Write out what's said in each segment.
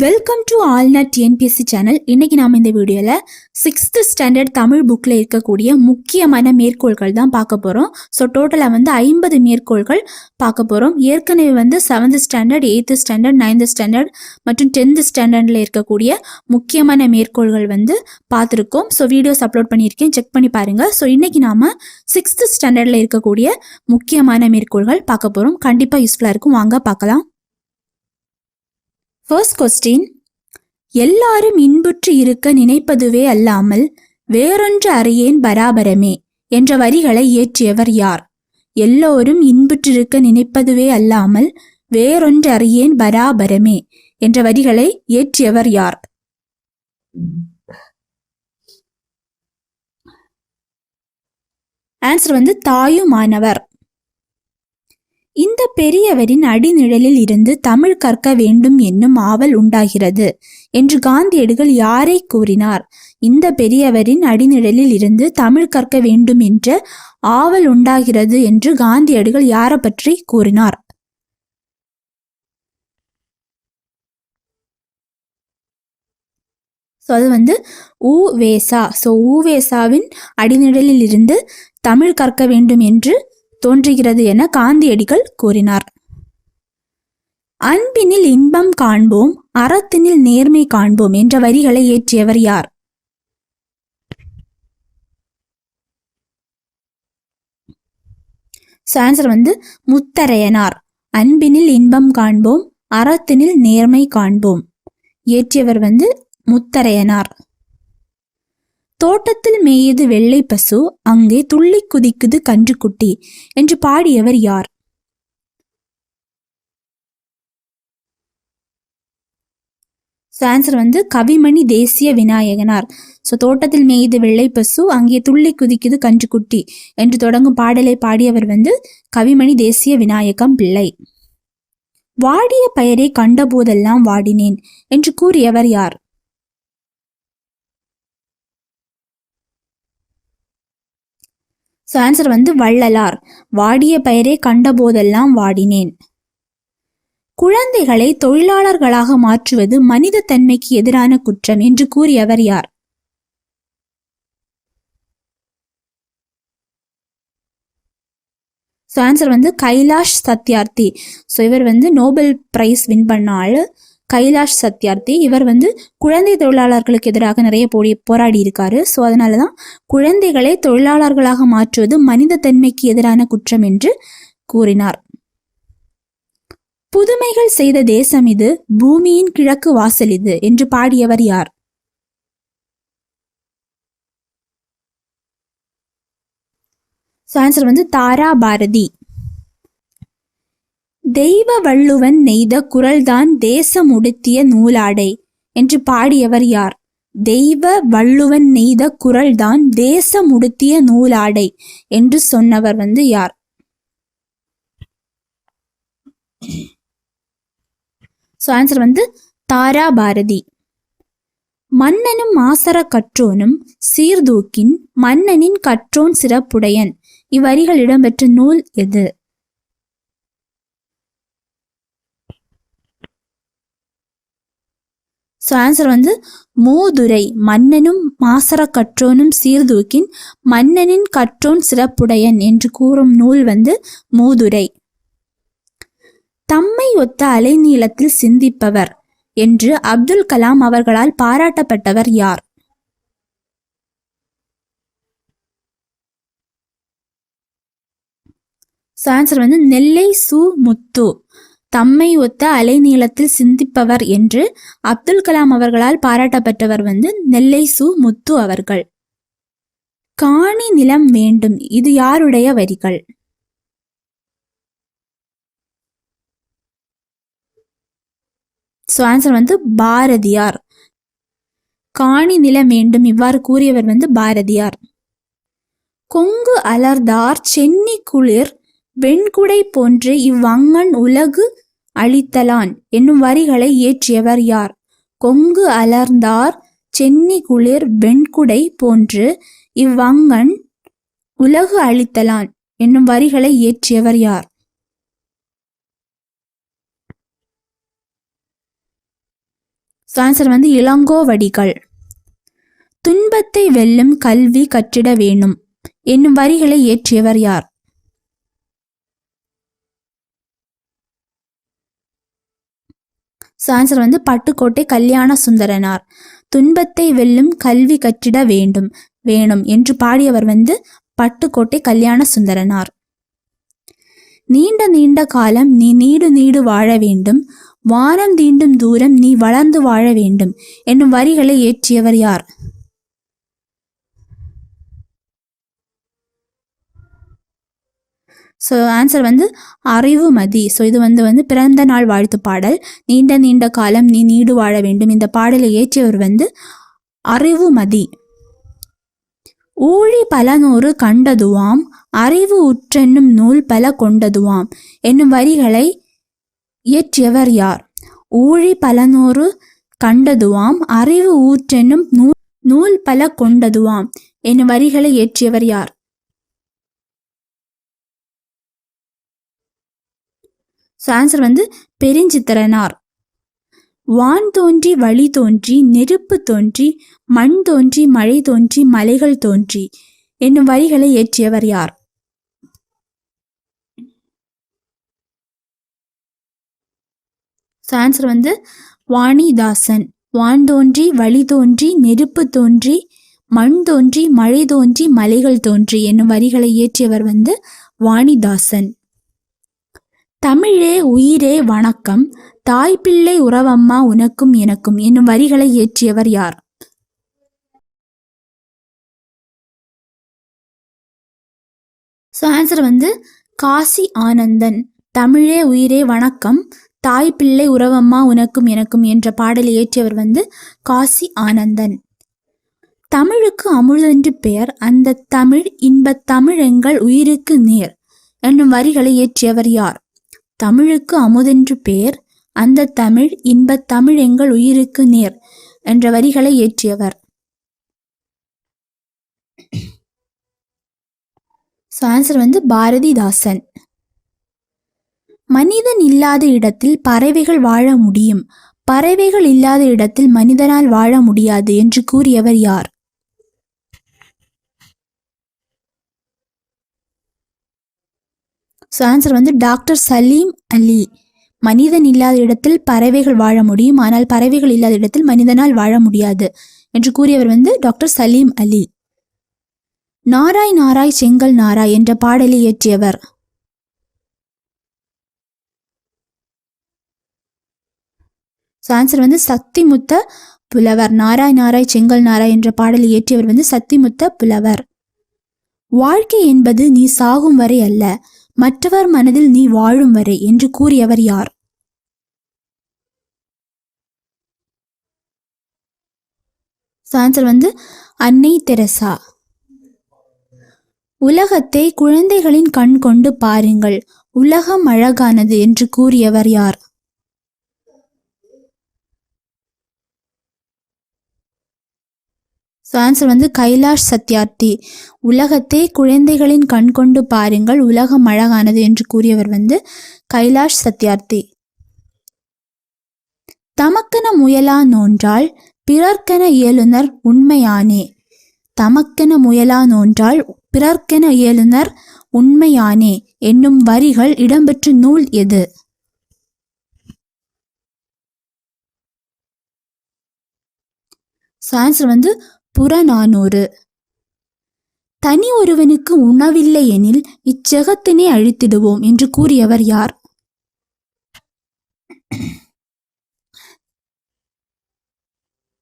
Welcome to ஆல்நட் TNPSC channel இன்னைக்கு நாம் இந்த வீடியோவில் சிக்ஸ்த் ஸ்டாண்டர்ட் தமிழ் புக்கில் இருக்கக்கூடிய முக்கியமான மேற்கோள்கள் தான் பார்க்க போகிறோம் ஸோ டோட்டலாக வந்து ஐம்பது மேற்கோள்கள் பார்க்க போகிறோம் ஏற்கனவே வந்து seventh standard eighth standard ninth standard மற்றும் டென்த் ஸ்டாண்டர்டில் இருக்கக்கூடிய முக்கியமான மேற்கோள்கள் வந்து பார்த்துருக்கோம். ஸோ வீடியோஸ் அப்லோட் பண்ணியிருக்கேன். செக் பண்ணி பாருங்கள் ஸோ இன்றைக்கி நாம் சிக்ஸ்த் ஸ்டாண்டர்டில் இருக்கக்கூடிய முக்கியமான மேற்கோள்கள் பார்க்க போகிறோம் கண்டிப்பாக யூஸ்ஃபுல்லாக இருக்கும். வாங்க பார்க்கலாம். ஃபர்ஸ்ட் கொஸ்டின் எல்லாரும் இன்புற்று இருக்க நினைப்பதுவே அல்லாமல் வேறொன்று அறியேன் பராபரமே என்ற வரிகளை இயற்றியவர் யார்? எல்லோரும் இன்புற்றிருக்க நினைப்பதுவே அல்லாமல் வேறொன்று அறியேன் பராபரமே என்ற வரிகளை இயற்றியவர் யார்? ஆன்சர் வந்து தாயுமானவர். இந்த பெரியவரின் அடிநிழலில் இருந்து தமிழ் கற்க வேண்டும் என்னும் ஆவல் உண்டாகிறது என்று காந்தியடிகள் யாரை கூறினார்? இந்த பெரியவரின் அடிநிழலில் இருந்து தமிழ் கற்க வேண்டும் என்ற ஆவல் உண்டாகிறது என்று காந்தியடிகள் யாரை பற்றி கூறினார்? ஸோ அது வந்து ஊவேசா ஸோ ஊவேசாவின் அடிநிழலில் இருந்து தமிழ் கற்க வேண்டும் என்று தோன்றுகிறது என காந்தியடிகள் கூறினார். அன்பினில் இன்பம் காண்போம் அறத்தினில் நேர்மை காண்போம் என்ற வரிகளை ஏற்றியவர் யார்? ஆன்சர் வந்து முத்தரையனார். அன்பினில் இன்பம் காண்போம் அறத்தினில் நேர்மை காண்போம். இயற்றியவர் வந்து முத்தரையனார். தோட்டத்தில் மேயது வெள்ளை பசு அங்கே துள்ளி குதிக்குது கன்றுக்குட்டி என்று பாடியவர் யார்? ஆன்சர் வந்து கவிமணி தேசிய விநாயகனார். ஸோ தோட்டத்தில் மேய்து வெள்ளை பசு அங்கே துள்ளி குதிக்குது கன்றுக்குட்டி என்று தொடங்கும் பாடலை பாடியவர் வந்து கவிமணி தேசிய விநாயகம் பிள்ளை. வாடிய பெயரை கண்டபோதெல்லாம் வாடினேன் என்று கூறியவர் யார்? ஸோ ஆன்சர் வந்து வள்ளலார். வாடிய பெயரை கண்டபோதெல்லாம் வாடினேன். குழந்தைகளை தொழிலாளர்களாக மாற்றுவது மனித தன்மைக்கு எதிரான குற்றம் என்று கூறியவர் யார்? ஸோ ஆன்சர் வந்து கைலாஷ் சத்யார்த்தி. ஸோ இவர் வந்து நோபல் பிரைஸ் வின் பண்ண ஆள். கைலாஷ் சத்யார்த்தி இவர் வந்து குழந்தை தொழிலாளர்களுக்கு எதிராக நிறைய போடி போராடி இருக்காரு ஸோ அதனால தான் குழந்தைகளை தொழிலாளர்களாக மாற்றுவது மனித தன்மைக்கு எதிரான குற்றம் என்று கூறினார். புதுமைகள் செய்த தேசம் இது பூமியின் கிழக்கு வாசல் இது என்று பாடியவர் யார்? ஆன்சர் வந்து தாரா பாரதி. தெய்வ வள்ளுவன் நெய்த குரல்தான் தேசம் உடுத்திய நூலாடை என்று பாடியவர் யார்? தெய்வ வள்ளுவன் நெய்த குரல்தான் தேசம் உடுத்திய நூலாடை என்று சொன்னவர் வந்து யார்? ஸோ ஆன்சர் வந்து தாரா பாரதி மன்னனும் மாசர கற்றோனும் சீர்தூக்கின் மன்னனின் கற்றோன் சிறப்புடையன். இவ்வரிகள் இடம்பெற்ற நூல் எது? ஸோ ஆன்சர் வந்து மூதுரை மன்னனும் மாசர கற்றோனும் சீர்தூக்கின் மன்னனின் கற்றோன் சிறப்புடையன் என்று கூறும் நூல் வந்து மூதுரை. தம்மை ஒத்த அலைநீளத்தில் சிந்திப்பவர் என்று அப்துல் கலாம் அவர்களால் பாராட்டப்பட்டவர் யார்? ஆன்சர் வந்து நெல்லை சு முத்து. தம்மை ஒத்த அலைநீளத்தில் சிந்திப்பவர் என்று அப்துல் கலாம் அவர்களால் பாராட்டப்பட்டவர் வந்து நெல்லை சு முத்து அவர்கள். காணி நிலம் வேண்டும் இது யாருடைய வரிகள்? ஸோ ஆன்சர் வந்து பாரதியார். காணி நிலம் வேண்டும் இவ்வாறு கூறியவர் வந்து பாரதியார். கொங்கு அலர்தார் சென்னி குளிர் வெண்குடை போன்று இவ்வங்கன் உலகு அழித்தலான் என்னும் வரிகளை இயற்றியவர் யார்? கொங்கு அலர்ந்தார் சென்னி குளிர் வெண்குடை போன்று இவ்வங்கன் உலகு அழித்தலான் என்னும் வரிகளை இயற்றியவர் யார்? ஆன்சர் வந்து இளங்கோவடிகள். துன்பத்தை வெல்லும் கல்வி கற்றிட வேணும் என்னும் வரிகளை இயற்றியவர் யார்? ஸோ ஆன்சர் வந்து பட்டுக்கோட்டை கல்யாண சுந்தரனார். துன்பத்தை வெல்லும் கல்வி கற்றிட வேண்டும் வேணும் என்று பாடியவர் வந்து பட்டுக்கோட்டை கல்யாண சுந்தரனார். நீண்ட நீண்ட காலம் நீ நீடு நீடு வாழ வேண்டும் வானம் தீண்டும் தூரம் நீ வளர்ந்து வாழ வேண்டும் என்னும் வரிகளை ஏற்றியவர் யார்? ஸோ ஆன்சர் வந்து அறிவுமதி ஸோ இது வந்து வந்து பிறந்த நாள் வாழ்த்து பாடல். நீண்ட நீண்ட காலம் நீ நீடு வாழ வேண்டும். இந்த பாடலை இயற்றியவர் வந்து அறிவுமதி ஊழி பல நூறு கண்டதுவாம் அறிவு உற்றென்னும் நூல் பல கொண்டதுவாம் என்னும் வரிகளை இயற்றியவர் யார்? ஊழி பல நூறு கண்டதுவாம் அறிவு ஊற்றென்னும் நூல் நூல் பல கொண்டதுவாம் என்னும் வரிகளை இயற்றியவர் யார்? ஸோ ஆன்சர் வந்து பெருஞ்சித்திரனார். வான் தோன்றி வழி தோன்றி நெருப்பு தோன்றி மண் தோன்றி மழை தோன்றி மலைகள் தோன்றி என்னும் வரிகளை இயற்றியவர் யார்? ஸோ ஆன்சர் வந்து வாணிதாசன். வான் தோன்றி வழி தோன்றி நெருப்பு தோன்றி மண் தோன்றி மழை தோன்றி மலைகள் தோன்றி என்னும் வரிகளை இயற்றியவர் வந்து வாணிதாசன். தமிழே உயிரே வணக்கம். தாய் பிள்ளை உறவம்மா உனக்கும் எனக்கும் என்னும் வரிகளை இயற்றியவர் யார்? ஸோ ஆன்சர் வந்து காசி ஆனந்தன். தமிழே உயிரே வணக்கம். தாய் பிள்ளை உறவம்மா உனக்கும் எனக்கும் என்ற பாடலை இயற்றியவர் வந்து காசி ஆனந்தன். தமிழுக்கு அமுதென்று பெயர் அந்த தமிழ் இன்பத் தமிழ் எங்கள் உயிருக்கு நேர். என்னும் வரிகளை இயற்றியவர் யார்? தமிழுக்கு அமுதென்று பேர் அந்த தமிழ் இன்பத் தமிழ் எங்கள் உயிருக்கு நேர் என்ற வரிகளை இயற்றியவர் ஸோ ஆன்சர் வந்து பாரதிதாசன். மனிதன் இல்லாத இடத்தில் பறவைகள் வாழ முடியும். பறவைகள் இல்லாத இடத்தில் மனிதனால் வாழ முடியாது என்று கூறியவர் யார்? ஸோ ஆன்சர் வந்து டாக்டர் சலீம் அலி மனிதன் இல்லாத இடத்தில் பறவைகள் வாழ முடியும். ஆனால் பறவைகள் இல்லாத இடத்தில் மனிதனால் வாழ முடியாது என்று கூறியவர் வந்து டாக்டர் சலீம் அலி நாராய் நாராய் செங்கல் நாராய் என்ற பாடலை இயற்றியவர். ஸோ ஆன்சர் வந்து சக்திமுத்த புலவர். நாராய் நாராய் செங்கல் நாராய் என்ற பாடலை இயற்றியவர் வந்து சக்திமுத்த புலவர். வாழ்க்கை என்பது நீ சாகும் வரை அல்ல. மற்றவர் மனதில் நீ வாழும் வரை என்று கூறியவர் யார்? ஆன்சர் வந்து அன்னை தெரசா. உலகத்தை குழந்தைகளின் கண் கொண்டு பாருங்கள். உலகம் அழகானது என்று கூறியவர் யார்? ஸோ ஆன்சர் வந்து கைலாஷ் சத்யார்த்தி. உலகத்தை குழந்தைகளின் கண் கொண்டு பாருங்கள் உலகம் அழகானது என்று கூறியவர் வந்து கைலாஷ் சத்யார்த்தி. தமக்கென முயலா நோன்றால் பிறர்க்கென இயலுனர் உண்மையானே. தமக்கென முயலா நோன்றால் பிறர்க்கென இயலுனர் உண்மையானே என்னும் வரிகள் இடம்பெற்ற நூல் எது? ஆன்சர் வந்து புறநானூறு. தனி ஒருவனுக்கு உணவில்லை எனில் இச்செகத்தினை அழித்திடுவோம் என்று கூறியவர் யார்?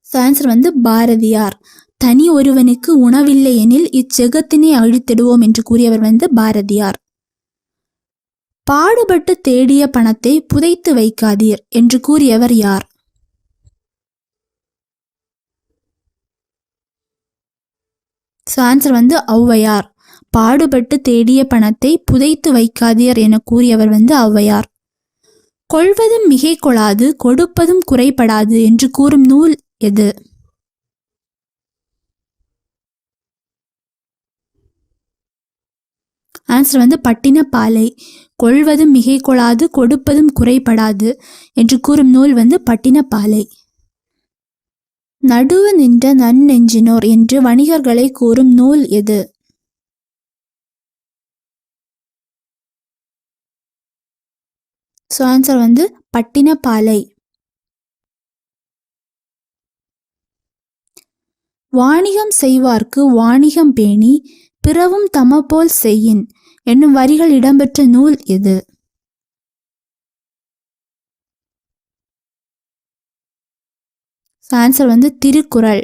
ஆன்சர் வந்து பாரதியார். தனி ஒருவனுக்கு உணவில்லை எனில் இச்செகத்தினை அழித்திடுவோம் என்று கூறியவர் வந்து பாரதியார். பாடுபட்டு தேடிய பணத்தை புதைத்து வைக்காதீர் என்று கூறியவர் யார்? ஸோ ஆன்சர் வந்து ஔவையார். பாடுபட்டு தேடிய பணத்தை புதைத்து வைக்காதீர் என கூறியவர் வந்து ஔவையார். கொள்வதும் மிகை கொள்ளாது கொடுப்பதும் குறைபடாது என்று கூறும் நூல் எது? ஆன்சர் வந்து பட்டினப்பாலை. கொள்வதும் மிகை கொள்ளாது கொடுப்பதும் குறைபடாது என்று கூறும் நூல் வந்து பட்டினப்பாலை. நடுவு நின்ற நன்னெஞ்சினோர் என்று வணிகர்களை கூறும் நூல் எது? ஸோ ஆன்சர் வந்து பட்டினப்பாலை. வாணிகம் செய்வார்க்கு வாணிகம் பேணி பிறவும் தமப்போல் செய்யின் என்னும் வரிகள் இடம்பெற்ற நூல் எது? ஆன்சர் வந்து திருக்குறள்.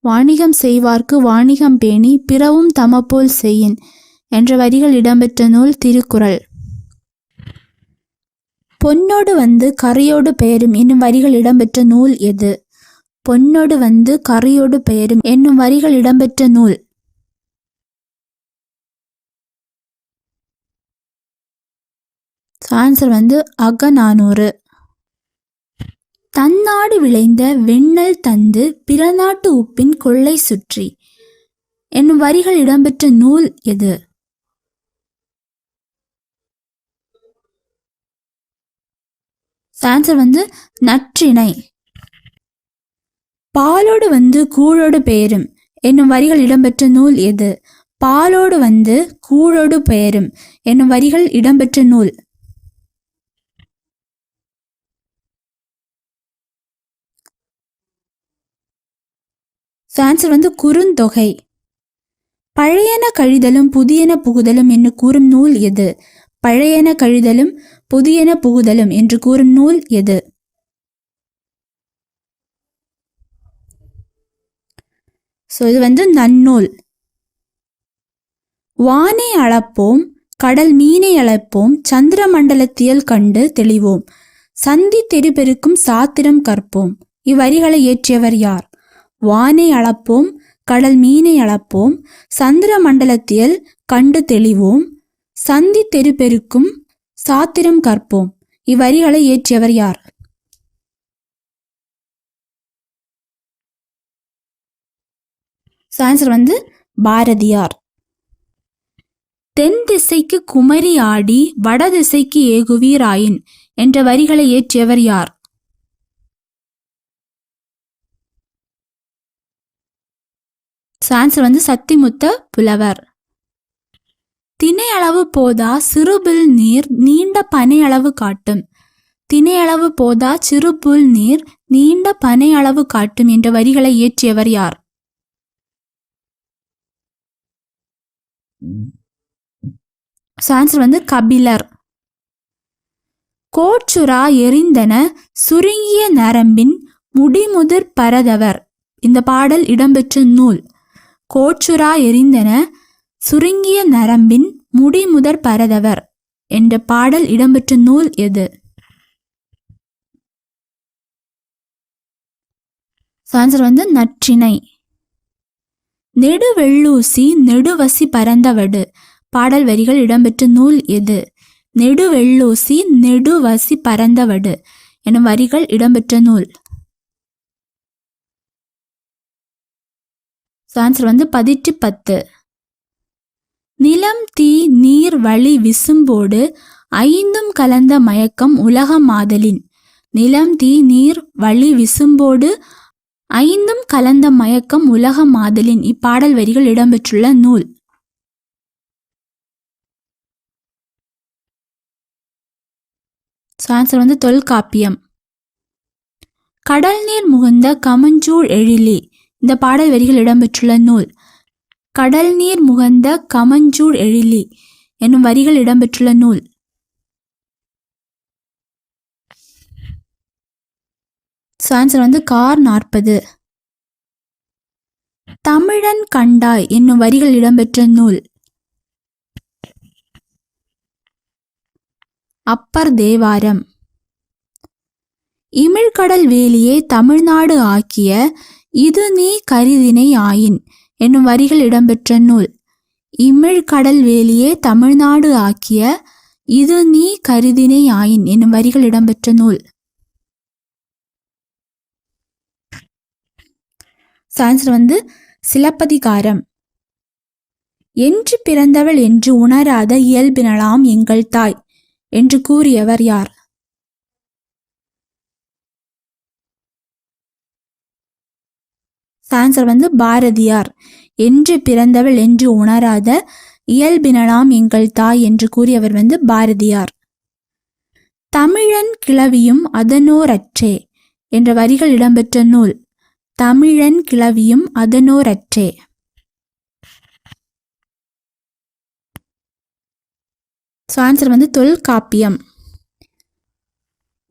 வாணிகம் செய்வார்க்கு வாணிகம் பேணி பிறவும் தமப்போல் செய்யின் என்ற வரிகள் இடம்பெற்ற நூல் திருக்குறள். பொன்னோடு வந்து கரையோடு பெயரும் என்னும் வரிகள் இடம்பெற்ற நூல் எது? பொன்னோடு வந்து கரையோடு பெயரும் என்னும் வரிகள் இடம்பெற்ற நூல். ஆன்சர் வந்து அகநானூறு. தன்னாடு விளைந்த வெண்ணல் தந்து பிறநாட்டு உப்பின் கொள்ளை சுற்றி. என்னும் வரிகள் இடம்பெற்ற நூல் எது? ஆன்சர் வந்து நற்றிணை. பாலோடு வந்து கூழோடு பெயரும் என்னும் வரிகள் இடம்பெற்ற நூல் எது? பாலோடு வந்து கூழோடு பெயரும் என்னும் வரிகள் இடம்பெற்ற நூல். ஆன்சர் வந்து குறுந்தொகை பழையன கழிதலும் புதியன புகுதலும் என்று கூறும் நூல் எது? பழையன கழிதலும் புதியன புகுதலும் என்று கூறும் நூல் எது? ஸோ இது வந்து நன்னூல். வானை அளப்போம் கடல் மீனை அழைப்போம் சந்திர மண்டலத்தியல் கண்டு தெளிவோம். சந்தி தெருபெருக்கும் சாத்திரம் கற்போம். இவ்வரிகளை இயற்றியவர் யார்? வானை அளப்போம் கடல் மீனை அளப்போம் சந்திர மண்டலத்தில் கண்டு தெளிவோம் சந்தி தெருப்பெருக்கும் சாத்திரம் கற்போம். இவ்வரிகளை இயற்றியவர் யார்? ஆன்சர் வந்து பாரதியார். தென் திசைக்கு குமரி ஆடி வட திசைக்கு ஏகுவீராயின் என்ற வரிகளை இயற்றியவர் யார்? ஆன்சர் வந்து சத்திமுத்த புலவர். திணை அளவு போதா சிறுபுல் நீர் நீண்ட பனை அளவு காட்டும். திணை அளவு போதா சிறுபுல் நீர் நீண்ட பனை அளவு காட்டும் என்ற வரிகளை இயற்றியவர் யார்? ஆன்சர் வந்து கபிலர். கோச்சுரா எரிந்தன சுருங்கிய நரம்பின் முடிமுதிர் பரதவர். இந்த பாடல் இடம்பெற்ற நூல். கோச்சுரா எரிந்தன. சுருங்கிய நரம்பின் முடிமுதற் பரதவர் என்ற பாடல் இடம்பெற்ற நூல் எது? ஆன்சர் வந்து நற்றினை நெடுவெள்ளூசி நெடுவசி பரந்தவடு. பாடல் வரிகள் இடம்பெற்ற நூல் எது? நெடுவெள்ளூசி நெடுவசி பரந்தவடு எனும் வரிகள் இடம்பெற்ற நூல். ஆன்சர் வந்து பதிட்டு பத்து. நிலம் தீ நீர் வழி விசும்போடு ஐந்தும் கலந்த மயக்கம் உலகம் மாதலின். நிலம் தீ நீர் வழி விசும்போடு ஐந்தும் கலந்த மயக்கம் உலகம் மாதலின். இப்பாடல் வரிகள் இடம்பெற்றுள்ள நூல். ஆன்சர் வந்து தொல்காப்பியம். கடல் நீர் முகுந்த கமஞ்சூழ் எழிலி. இந்த பாடல் வரிகள் இடம்பெற்றுள்ள நூல். கடல் நீர் முகந்த கமஞ்சூர் எழிலி என்னும் வரிகள் இடம்பெற்றுள்ள நூல். ஆன்சர் வந்து கார் நாற்பது. தமிழன் கண்டாய் என்னும் வரிகள் இடம்பெற்ற நூல். அப்பர் தேவாரம். இமிழ்கடல் வேலியே தமிழ்நாடு ஆக்கிய இது நீ கருதினை ஆயின் என்னும் வரிகள் இடம்பெற்ற நூல். இமிழ்கடல் வேலியே தமிழ்நாடு ஆக்கிய இது நீ கருதினை ஆயின் என்னும் வரிகள் இடம்பெற்ற நூல். ஆன்சர் வந்து சிலப்பதிகாரம். என்று பிறந்தவள் என்று உணராத இயல்பினலாம் எங்கள் தாய் என்று கூறியவர் யார்? ஆன்சர் வந்து பாரதியார். என்று பிறந்தவள் என்று உணராத இயல்பினலாம் எங்கள் தாய் என்று கூறியவர் வந்து பாரதியார். தமிழன் கிளவியும் அதனோரற்றே என்ற வரிகள் இடம்பெற்ற நூல். தமிழன் கிளவியும் அதனோரற்றே ஸோ ஆன்சர் வந்து தொல்காப்பியம்.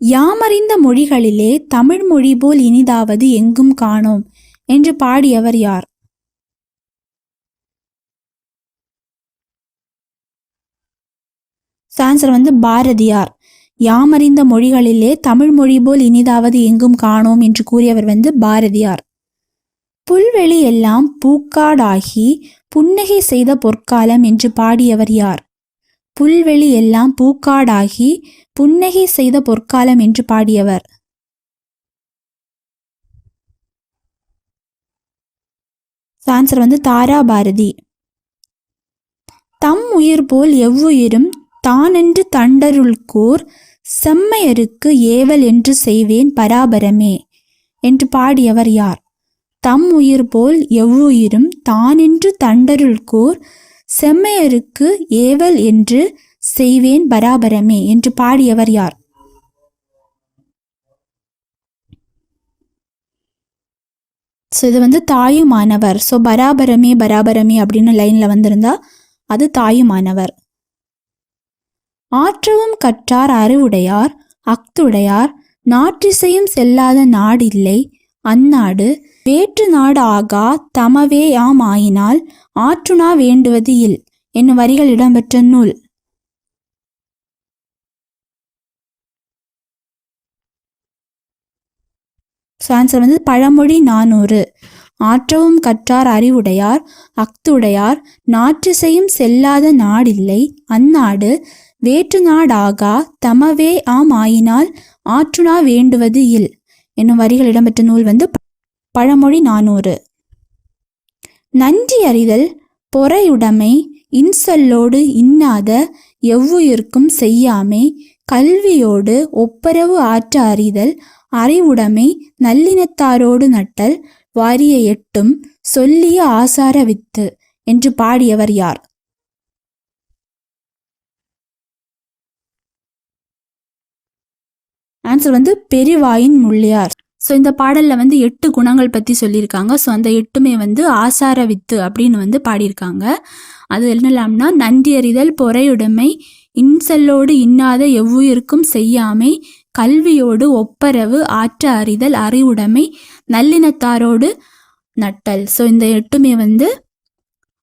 யாமறிந்த மொழிகளிலே தமிழ் மொழி போல் இனிதாவது எங்கும் காணோம். என்று பாடியவர் யார்? ஆன்சர் வந்து பாரதியார். யாமறிந்த மொழிகளிலே தமிழ் மொழி போல் இனிதாவது எங்கும் காணோம் என்று கூறியவர் வந்து பாரதியார். புல்வெளி எல்லாம் பூக்காடாகி புன்னகை செய்த பொற்காலம் என்று பாடியவர் யார்? புல்வெளி எல்லாம் பூக்காடாகி புன்னகை செய்த பொற்காலம் என்று பாடியவர். ஆன்சர் வந்து தாரா பாரதி. தம் உயிர் போல் எவ்வுயிரும் தானென்று தண்டருள்கூர் செம்மையருக்கு ஏவல் என்று செய்வேன் பராபரமே என்று பாடியவர் யார்? தம் உயிர் போல் எவ்வுயிரும் தானென்று தண்டருள்கூர் செம்மையருக்கு ஏவல் என்று செய்வேன் பராபரமே என்று பாடியவர் யார்? ஸோ இது வந்து தாயுமானவர். ஸோ பராபரமே பராபரமே அப்படின்னு லைனில் வந்திருந்தா அது தாயுமானவர். ஆற்றவும் கற்றார் அறிவுடையார் அக்துடையார் நாற்றிசையும் செல்லாத நாடில்லை அந்நாடு வேற்று நாடு ஆகா தமவே யாம் ஆயினால் ஆற்றுணா வேண்டுவது இல் என்னும் வரிகள் இடம்பெற்ற நூல். ஆன்சர் வந்து பழமொழி நானூறு. ஆற்றவும் கற்றார் அறிவுடையார் அக்துடையார் நாற்றிசையும் செல்லாத நாடில்லை. அந்நாடு வேற்று நாடாகா தமவே ஆம் ஆயினால் ஆற்றுனா வேண்டுவது இல். என்னும் வரிகள் இடம்பெற்ற நூல் வந்து பழமொழி நானூறு. நன்றி அறிதல் பொறையுடைமை இன்சொல்லோடு இன்னாத எவ்வுயிர்க்கும் செய்யாமை கல்வியோடு ஒப்பரவு ஆற்ற அறிதல் அறிவுடைமை நல்லினத்தாரோடு நட்டல் வாரிய எட்டும் சொல்லிய ஆசார வித்து என்று பாடியவர் யார்? ஆன்சர் வந்து பெரிவாயின் முள்ளியார். ஸோ இந்த பாடலில் வந்து எட்டு குணங்கள் பற்றி சொல்லியிருக்காங்க. ஸோ அந்த எட்டுமே வந்து ஆசார வித்து அப்படின்னு வந்து பாடியிருக்காங்க. அது என்னலாம்னா நன்றி அறிதல் பொறையுடைமை இன்சல்லோடு இன்னாத எவ்வுயிருக்கும் செய்யாமை கல்வியோடு ஒப்பரவு ஆற்ற அறிதல் அறிவுடைமை நல்லினத்தாரோடு நட்டல். ஸோ இந்த எட்டுமே வந்து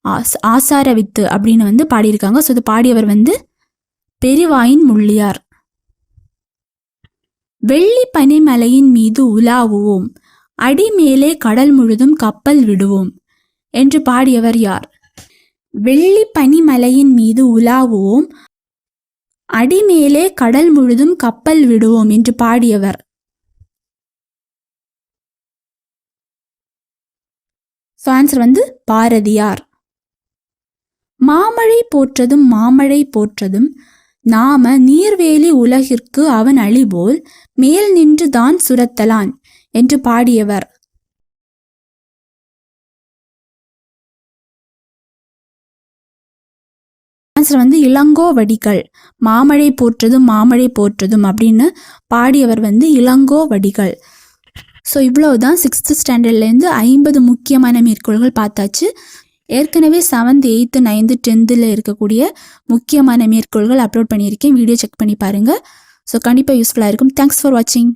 ஆஸ் ஆசார வித்து அப்படின்னு வந்து பாடியிருக்காங்க. ஸோ இது பாடியவர் வந்து பெரிவாயின் முள்ளியார். வெள்ளி பனிமலையின் மீது உலாவுவோம். அடி மேலே கடல் முழுதும் கப்பல் விடுவோம் என்று பாடியவர் யார்? வெள்ளி பனிமலையின் மீது உலாவுவோம் அடிமேலே கடல் முழுதும் கப்பல் விடுவோம் என்று பாடியவர். ஆன்சர் வந்து பாரதியார். மாமழை போற்றதும் மாமழை போற்றதும் நாம நீர்வேலி உலகிற்கு அவன் அழிபோல் மேல் நின்று தான் சுரத்தலான் என்று பாடியவர். ஆன்சர் வந்து இளங்கோவடிகள் மாமழை போற்றதும் மாமழை போற்றதும் அப்படின்னு பாடியவர் வந்து இளங்கோவடிகள் ஸோ இவ்வளவுதான் சிக்ஸ்த்து ஸ்டாண்டர்ட்லேருந்து ஐம்பது முக்கியமான மேற்கோள்கள் பார்த்தாச்சு. ஏற்கனவே செவன்த் எயித்து நைன்த்து டென்த்தில் இருக்கக்கூடிய முக்கியமான மேற்கோள்கள் அப்லோட் பண்ணியிருக்கேன். வீடியோ செக் பண்ணி பாருங்கள் ஸோ கண்டிப்பாக யூஸ்ஃபுல்லாக இருக்கும். தேங்க்ஸ் ஃபார் வாட்சிங்